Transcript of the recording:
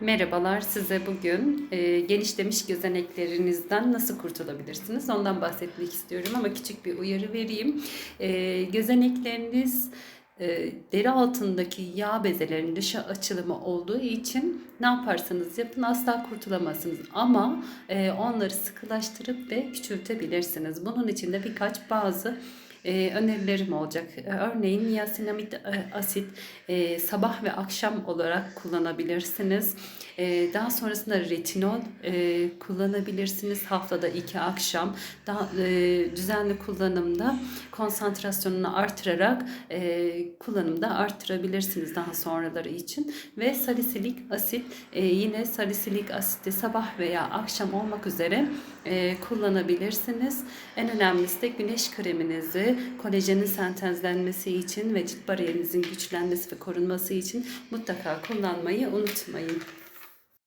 Merhabalar, size bugün e, genişlemiş gözeneklerinizden nasıl kurtulabilirsiniz? Ondan bahsetmek istiyorum ama küçük bir uyarı vereyim. E, gözenekleriniz e, deri altındaki yağ bezelerinin dışa açılımı olduğu için ne yaparsanız yapın asla kurtulamazsınız. Ama e, onları sıkılaştırıp ve küçültebilirsiniz. Bunun için de birkaç bazı e, önerilerim olacak. E, örneğin niasinamid e, asit e, sabah ve akşam olarak kullanabilirsiniz. E, daha sonrasında retinol e, kullanabilirsiniz haftada iki akşam. Daha e, düzenli kullanımda konsantrasyonunu artırarak e, kullanımda artırabilirsiniz daha sonraları için. Ve salisilik asit e, yine salisilik asiti sabah veya akşam olmak üzere e, kullanabilirsiniz. En önemlisi de güneş kreminizi kolajenin sentezlenmesi için ve cilt bariyerinizin güçlenmesi ve korunması için mutlaka kullanmayı unutmayın.